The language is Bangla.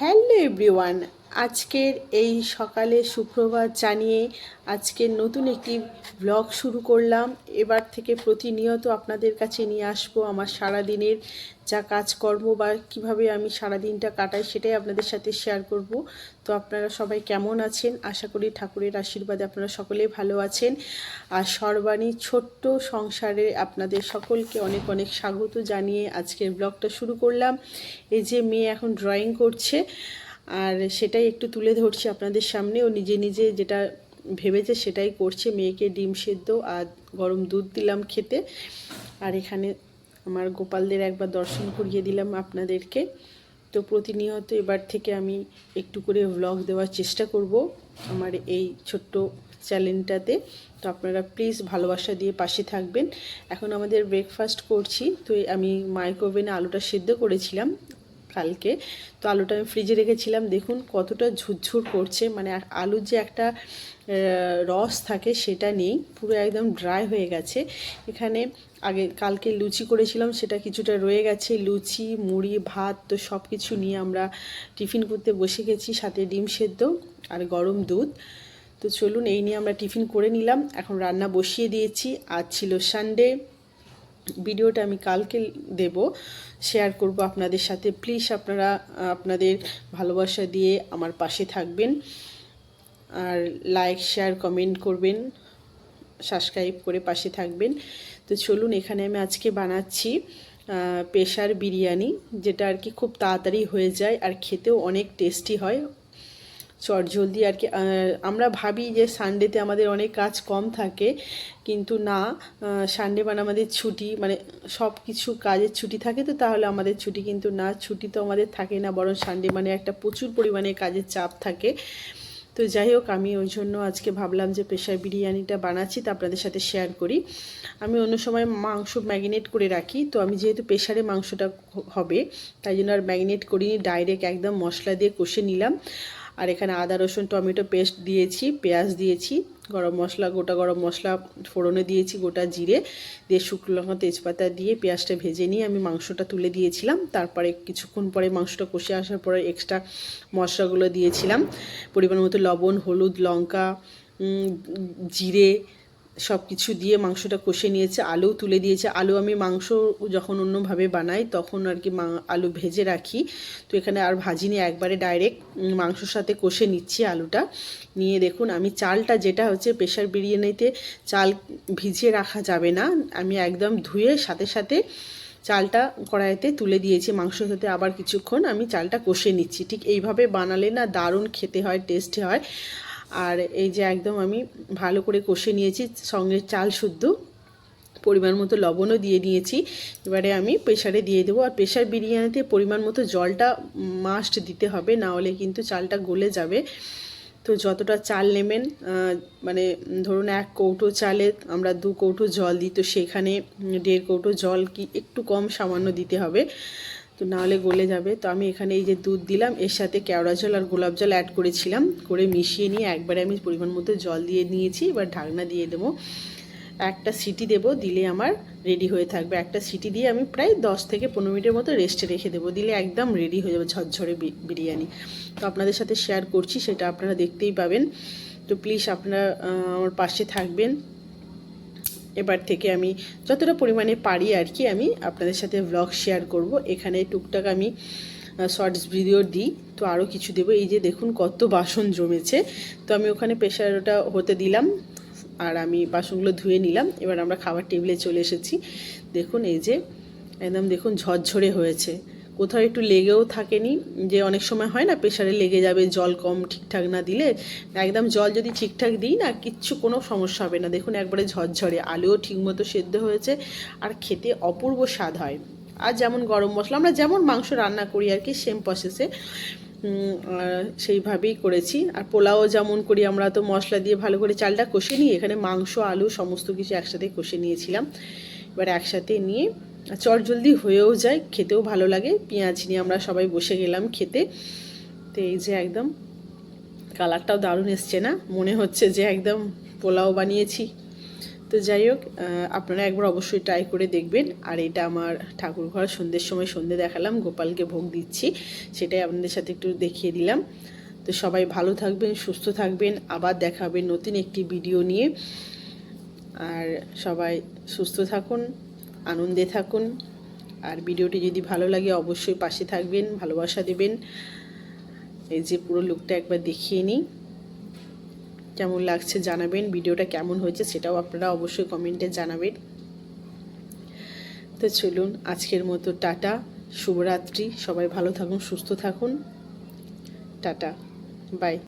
হ্যালো এভরিওয়ান আজকের এই সকালে সুপ্রভাত জানিয়ে আজকের নতুন একটি ব্লগ শুরু করলাম। এবার থেকে প্রতিনিয়ত আপনাদের কাছে নিয়ে আসব আমার সারা দিনের যা কাজকর্ম বা কীভাবে আমি সারা দিনটা কাটাই সেটাই আপনাদের সাথে শেয়ার করব। তো আপনারা সবাই কেমন আছেন? আশা করি ঠাকুরের আশীর্বাদে আপনারা সকলেই ভালো আছেন। আর সর্বাণী ছোট্ট সংসারে আপনাদের সকলকে অনেক অনেক স্বাগত জানিয়ে আজকের ব্লগটা শুরু করলাম। এই যে মেয়ে এখন ড্রয়িং করছে। আর সেটাই একটু তুলে ধরছি আপনাদের সামনে। ও নিজে নিজে যেটা ভেবেছে সেটাই করছে। মেয়েকে ডিম সেদ্ধ আর গরম দুধ দিলাম খেতে। আর এখানে আমার গোপালদের একবার দর্শন করিয়ে দিলাম আপনাদেরকে। তো প্রতিনিয়ত এবার থেকে আমি একটু করে ভ্লগ দেওয়ার চেষ্টা করব আমার এই ছোট্ট চ্যানেলটাতে তো আপনারা প্লিজ ভালোবাসা দিয়ে পাশে থাকবেন। এখন আমাদের ব্রেকফাস্ট করছি। তো আমি মাইক্রোওভেনে আলুটা সেদ্ধ করেছিলাম। কালকে। তো আলুটা আমি ফ্রিজে রেখেছিলাম। দেখুন কতটা ঝুরঝুর করছে। মানে আলুর যে একটা রস থাকে সেটা নেই। পুরো একদম ড্রাই হয়ে গেছে। এখানে আগে কালকে লুচি করেছিলাম, সেটা কিছুটা রয়ে গেছে। লুচি, মুড়ি, ভাত, তো সব কিছু নিয়ে আমরা টিফিন করতে বসে গেছি। সাথে ডিম সেদ্ধ আর গরম দুধ। তো চলুন, এই নিয়ে আমরা টিফিন করে নিলাম। এখন রান্না বসিয়ে দিয়েছি। আজ ছিল সানডে ভিডিওটা আমি কালকে দেব শেয়ার করব আপনাদের সাথে। প্লিজ আপনারা, আপনাদের ভালোবাসা দিয়ে আমার পাশে থাকবেন। আর লাইক শেয়ার কমেন্ট করবেন সাবস্ক্রাইব করে পাশে থাকবেন। তো চলুন, এখানে আমি আজকে বানাচ্ছি প্রেশার বিরিয়ানি, যেটা আর কি খুব তাড়াতাড়ি হয়ে যায় আর খেতেও অনেক টেস্টি হয়। চট জলদি আর কি আমরা ভাবি যে সানডেতে আমাদের অনেক কাজ কম থাকে, কিন্তু না সানডে মানে আমাদের ছুটি মানে সব কিছু কাজের ছুটি থাকে তো, তাহলে আমাদের ছুটি কিন্তু না, ছুটি তো আমাদের থাকে না, বরং সানডে মানে একটা প্রচুর পরিমাণে কাজের চাপ থাকে। তো যাই হোক, আমি ওই জন্য আজকে ভাবলাম যে প্রেশার বিরিয়ানিটা বানাচ্ছি, তা আপনাদের সাথে শেয়ার করি। আমি অন্য সময় মাংস ম্যাগিনেট করে রাখি, তো আমি যেহেতু প্রেশারে মাংসটা হবে, তাই জন্য আর ম্যাগিনেট করিনি ডাইরেক্ট একদম মশলা দিয়ে কষে নিলাম। আর এখানে আদা, রসুন, টমেটো পেস্ট দিয়েছি, পেঁয়াজ দিয়েছি, গরম মশলা, গোটা গরম মশলা ফোড়নে দিয়েছি, গোটা জিরে দিয়ে শুকনো লঙ্কা, তেজপাতা দিয়ে পেঁয়াজটা ভেজে নিয়ে আমি মাংসটা তুলে দিয়েছিলাম। তারপরে কিছুক্ষণ পরে মাংসটা কষে আসার পরে এক্সট্রা মশলাগুলো দিয়েছিলাম। পরিমাণ মতো লবণ, হলুদ, লঙ্কা জিরে সব কিছু দিয়ে মাংসটা কষে নিয়েছে আলু তুলে দিয়েছে। আলু আমি মাংস যখন অন্যভাবে বানাই, তখন আর কি আলু ভেজে রাখি। তো এখানে আর ভাজিনি একবারে ডাইরেক্ট মাংসর সাথে কষে নিচ্ছি আলুটা। নিয়ে দেখুন, আমি চালটা যেটা হচ্ছে প্রেশার বিরিয়ানিতে চাল ভিজিয়ে রাখা যাবে না। আমি একদম ধুয়ে সাথে সাথে চালটা কড়াইতে তুলে দিয়েছি মাংসর সাথে। আবার কিছুক্ষণ আমি চালটা কষে নিচ্ছি। ঠিক এইভাবে বানালে না দারুণ খেতে হয়, টেস্টি হয়। আর এই যে একদম আমি ভালো করে কষে নিয়েছি, সঙ্গে চাল শুদ্ধ পরিমাণ মতো লবণও দিয়ে নিয়েছি এবারে আমি প্রেশারে দিয়ে দেবো। আর প্রেশার বিরিয়ানিতে পরিমাণ মতো জলটা মাস্ট দিতে হবে, না হলে কিন্তু চালটা গলে যাবে। তো যতটা চাল নেবেন মানে ধরুন এক কৌটো চালে আমরা দু কৌটো জল দিই, তো সেখানে দেড় কৌটো জল কি একটু কম সামান্য দিতে হবে। তো নাহলে গলে যাবে। তো আমি এখানে এই যে দুধ দিলাম, এর সাথে কেওড়া জল আর গোলাপ জল অ্যাড করেছিলাম। করে মিশিয়ে নিয়ে একবারে আমি পরিমাণ মতো জল দিয়ে নিয়েছি, এবার ঢাকনা দিয়ে দেবো। একটা সিটি দেব, দিলে আমার রেডি হয়ে থাকবে। একটা সিটি দিয়ে আমি প্রায় দশ থেকে পনেরো মিনিটের মতো রেস্টে রেখে দেবো, দিলে একদম রেডি হয়ে যাবে ঝরঝরে বিরিয়ানি। তো আপনাদের সাথে শেয়ার করছি, সেটা আপনারা দেখতেই পাবেন। তো প্লিজ আপনারা আমার পাশে থাকবেন। এবার থেকে আমি যতটা পরিমাণে পারি আর কি আমি আপনাদের সাথে ব্লগ শেয়ার করব। এখানে টুকটাক আমি শর্টস ভিডিও দিই। তো আরও কিছু দেবো। এই যে দেখুন কত বাসন জমেছে। তো আমি ওখানে প্রেশারটা হতে দিলাম আর আমি বাসনগুলো ধুয়ে নিলাম। এবার আমরা খাবার টেবিলে চলে এসেছি। দেখুন এই যে, একদম দেখুন ঝরঝরে হয়েছে। কোথাও একটু লেগেও থাকেনি, যে অনেক সময় হয় না প্রেশারে লেগে যাবে, জল কম ঠিকঠাক না দিলে, একদম জল যদি ঠিকঠাক দিই না, কিচ্ছু কোনো সমস্যা হবে না। দেখুন একবারে ঝরঝরে, আলুও ঠিকমতো সেদ্ধ হয়েছে, আর খেতে অপূর্ব স্বাদ হয়। আর যেমন গরম মশলা, আমরা যেমন মাংস রান্না করি আর কি সেম প্রসেসে সেইভাবেই করেছি। আর পোলাও যেমন করি, আমরা তো মশলা দিয়ে ভালো করে চালটা কষে নিই। এখানে মাংস, আলু সমস্ত কিছু একসাথে কষে নিয়েছিলাম। এবার একসাথে নিয়ে চট জলদি হয়েও যায়, খেতেও ভালো লাগে। পেঁয়াজ নিয়ে আমরা সবাই বসে গেলাম খেতে। তো এই যে একদম কালারটাও দারুণ এসছে না? মনে হচ্ছে যে একদম পোলাও বানিয়েছি। তো যাই হোক আপনারা একবার অবশ্যই ট্রাই করে দেখবেন। আর এটা আমার ঠাকুর ঘর, সন্ধ্যের সময় সন্ধে দেখালাম, গোপালকে ভোগ দিচ্ছি। সেটাই আপনাদের সাথে একটু দেখিয়ে দিলাম। তো সবাই ভালো থাকবেন, সুস্থ থাকবেন। আবার দেখা হবে নতুন একটি ভিডিও নিয়ে। আর সবাই সুস্থ থাকুন। আনন্দে থাকুন। আর ভিডিওটি যদি ভালো লাগে, অবশ্যই পাশে থাকবেন, ভালোবাসা দেবেন। এই যে পুরো লুকটা একবার দেখিয়ে নিই। কেমন লাগছে জানাবেন, ভিডিওটা কেমন হয়েছে সেটাও আপনারা অবশ্যই কমেন্টে জানাবেন। তো চলুন, আজকের মতো টাটা, শুভরাত্রি, সবাই ভালো থাকুন, সুস্থ থাকুন। Tata bye